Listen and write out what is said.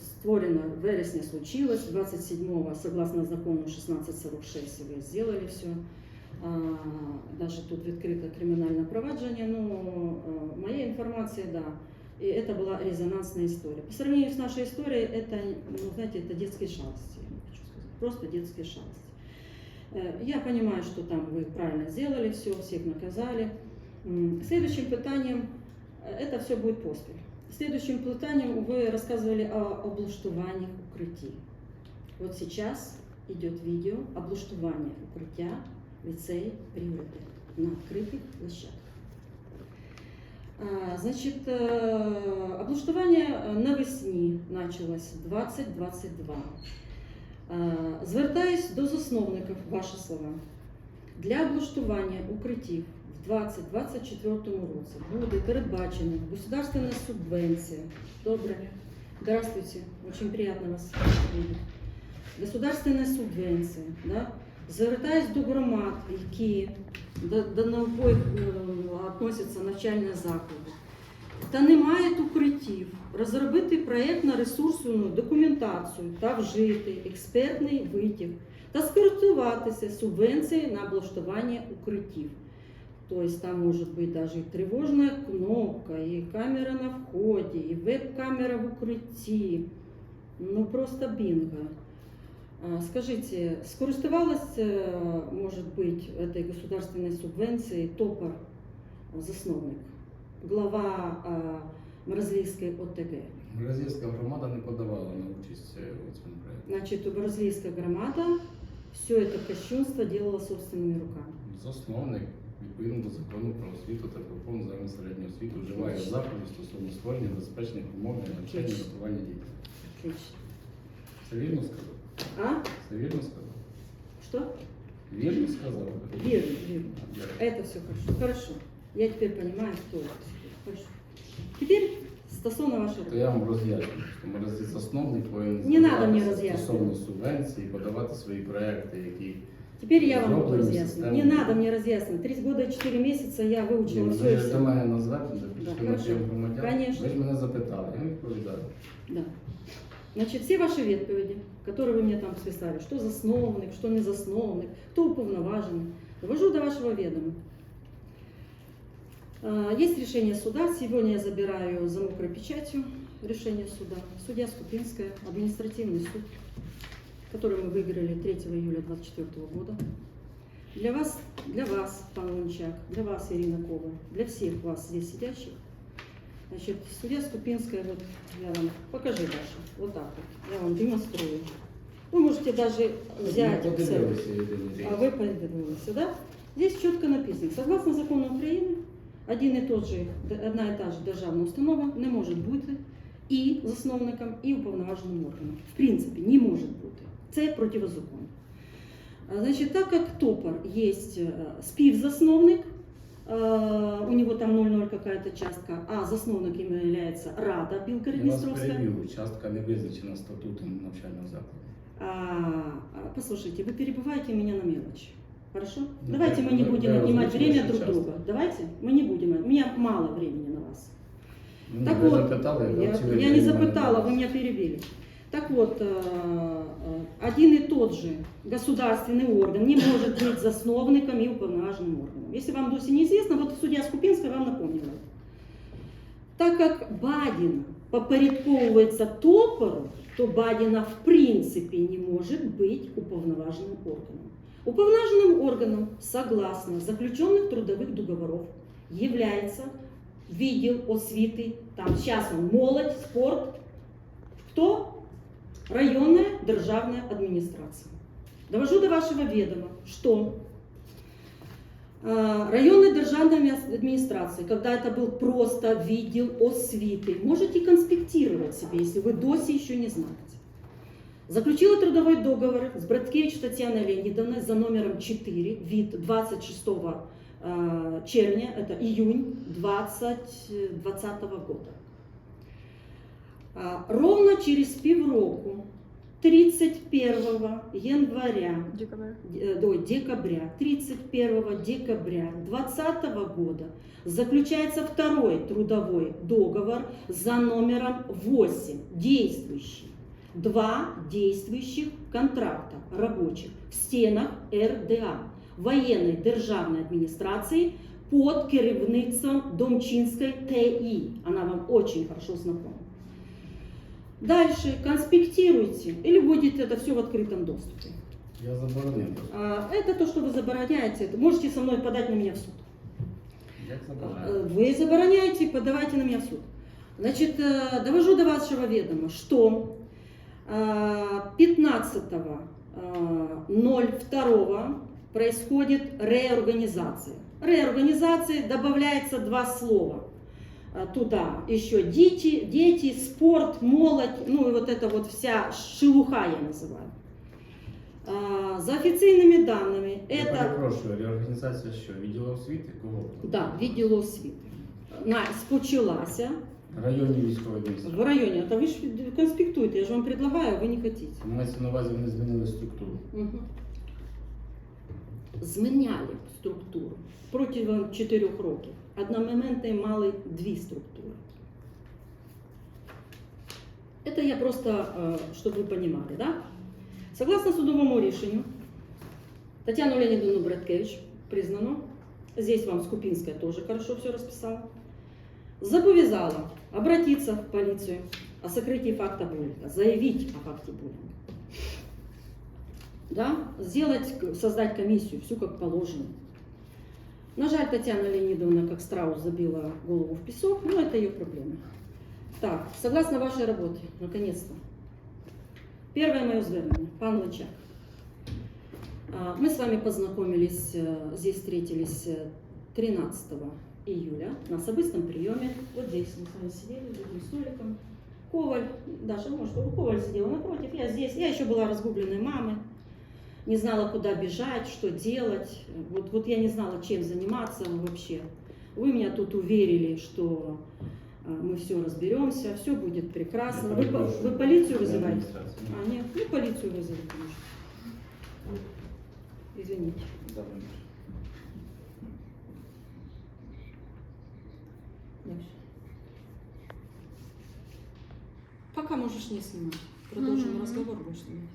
створено в вересне случилось, 27-го, согласно закону 1646, ви сделали все. А, Даже тут відкрите кримінальне провадження, ну, а, моя информация, да. И это была резонансная история. По сравнению с нашей историей, это, ну, знаете, это детские шалости, я вам хочу сказать. Просто детские шалости. Э, Я понимаю, что там вы правильно сделали все, всех наказали. М, Следующим питанием, э, это все будет поспіль. Следующим питанием вы рассказывали о облаштуванні укриттів. Вот сейчас идет видео облаштування укриття ліцей пріоритет на відкритих площадках. А, Значить, е, облаштування навесні почалось 2022. Е, Звертаюсь до засновників, ваші слова. Для облаштування укриттів в 2024 році буде передбачена государственна субвенція. Добре. Здравствуйте, очень приятно вас видеть. Государственная субвенция, да? Звертаюсь до громад, які до, до наукових е, относяться навчальні заклади. Та немає укриттів. Розробити проєктно-ресурсну документацію та вжити експертний витяг та скористуватися субвенцією на облаштування укриттів. Тобто там може бути даже і тривожна кнопка, і камера на вході, і веб-камера в укритті. Ну просто бинго. А, Скажите, скористувалась, э, может быть, этой государственной субвенцией ТОПОР, э, засновник, глава а, Морозлийской ОТГ? Бразильська громада не подавала на участь е, у цьому проєкті. Значит, Морозлийская громада все это кощунство делала собственными руками. Засновник відповідно до закону про освіту та про повну загальну середню освіту вживає заходів стосовно створення безпечних умов для навчання і виховання дітей. Отлично. Це вірно сказав? А? Це вірно сказав? Что? Вірно сказав? Верно, верно. Дякую. Это все хорошо. Хорошо. Я теперь понимаю, кто это. Хорошо. Теперь стосовно вашего То я вам роз'ясню, що ми засновник повинен Не надо мені звертатися роз'яснювати. стосовно субвенції, подавати свої проекти, які Теперь я вам Зроблены разъясню. Не системы. надо мне разъяснить. Три года и четыре месяца я выучила Ну, все ви и ж все. до мене на звернення Да, прийшли на хорошо. прийом громадян. Конечно. Ви ж мене запитали, я відповідаю. Да. Значит, все ваши відповіді, которые вы мне там списали, что засновник, что не засновник, кто уповноважений, довожу до вашего ведома. А, Есть решение суда. Сегодня я забираю за мокрой печатью решение суда. Судья Скупинская, административный суд, который мы выиграли 3 июля 2024 года. Для вас, для вас, пан Лунчак, для вас, Ирина Кова, для всех вас здесь сидящих, Значит, судья Ступинская, вот я вам покажи Даша, вот так вот, я вам демонструю. Вы можете даже взять Ми в целом. подивилися єдиний рейс. А вы подивилися, да? Здесь четко написано, согласно закону України, один і тот же, одна і та ж державна установа не може бути і засновником, і уповноваженим органом. В принципі, не може бути. Це противозаконно. А, Значит, так как ТОПОР есть э, співзасновник, э, у него там 0,0 какая-то частка, а засновник им является Рада Я вас Білкардністровська. переб'ю, частка не визначена статутом навчального закладу. А, а, послушайте, вы перебиваете меня на мелочь. Хорошо? Ну, Давайте да, мы не да, будем да, отнимать озвучили время друг сейчас. друга. Давайте мы не будем. У меня мало времени на вас. Ну, Так ви вот, запитали, я, оці ви я не приймали запытала, вас. вы меня перебили. Так вот, э, э, один и тот же государственный орган не может быть засновником и уполномаженным органом. Если вам досі неизвестно, вот судья Скупинская вам напомнила. Так как Бадина подпорядковывается топору, то Бадина в принципе не может быть уповноваженным органом. Уповноваженным органом, согласно заключенных трудовых договоров, является відділ освіти, там сейчас он молодь, спорт. Кто? Районная державная администрация. Довожу до вашего ведома, что э, районной державной администрации, когда это был просто відділ освіти, можете конспектировать себе, если вы досі еще не знаете. Заключила трудовой договор с Браткевич Татьяной Леонидовной за номером 4 від 26 э, червня, это июнь 2020 года. А, Ровно через півроку, 31 января, Декабря. э, ой, декабря, 31 декабря 2020 года заключается второй трудовой договор за номером 8, действующий. два действующих контракта рабочих в стенах РДА воєнної державної адміністрації под керівництвом Домчинской ТИ. Она вам очень хорошо знакома. Дальше конспектируйте или будет это все в открытом доступе. Я заборонив. А, Это то, что вы забороняете. Можете со мной подать на меня в суд. Як заборонив? Э, Вы забороняете, подавайте на меня в суд. Значит, э, довожу до вашего ведома, что э, 15.02 происходит реорганизация. Реорганизации добавляется два слова э, туда. Еще дети, дети, спорт, молодь, ну и вот это вот вся шелуха я называю. А, За официальными данными, Я это перепрошую, реорганізація що? Відділу освіти? Кого? Да, відділу освіти. На, спочалася Районні військові адміністрації. в районі. Та ви ж конспектуєте, я ж вам предлагаю, ви не хочете. Мається на увазі, вони змінили структуру. Угу. Зміняли структуру протягом 4 років. Одномоментно мали дві структури. Это я просто, э, чтобы вы понимали, да? Согласно судовому рішенню, Татьяну Леонидовну Браткевич признано, здесь вам Скупинская тоже хорошо все расписала, зобовязала обратиться в полицию о сокрытии факта буллинга, заявить о факте буллинга. Да? Сделать, создать комиссию, всю как положено. На жаль, Татьяна Леонидовна, как страус, забила голову в песок, но это ее проблема. Так, согласно вашей работе, наконец-то. Первое мое звернение, пан Лычак. А, Мы с вами познакомились, э, здесь встретились э, 13 июля на особистом приеме. Вот здесь мы с вами сидели за этим столиком. Коваль, Даша, может, Коваль сидела напротив, я здесь. Я еще была разгубленной мамой, не знала, куда бежать, что делать. Вот, вот я не знала, чем заниматься вообще. Вы меня тут уверили, что а, мы все разберемся, все будет прекрасно. Я Вы, по- перепрошую. вы полицию Не вызываете? адміністрацію. А, нет, ну полицию вызови, конечно. Извините. Добре. Дальше. Пока можешь не снимать. Продолжим Мгм. разговор, будешь снимать.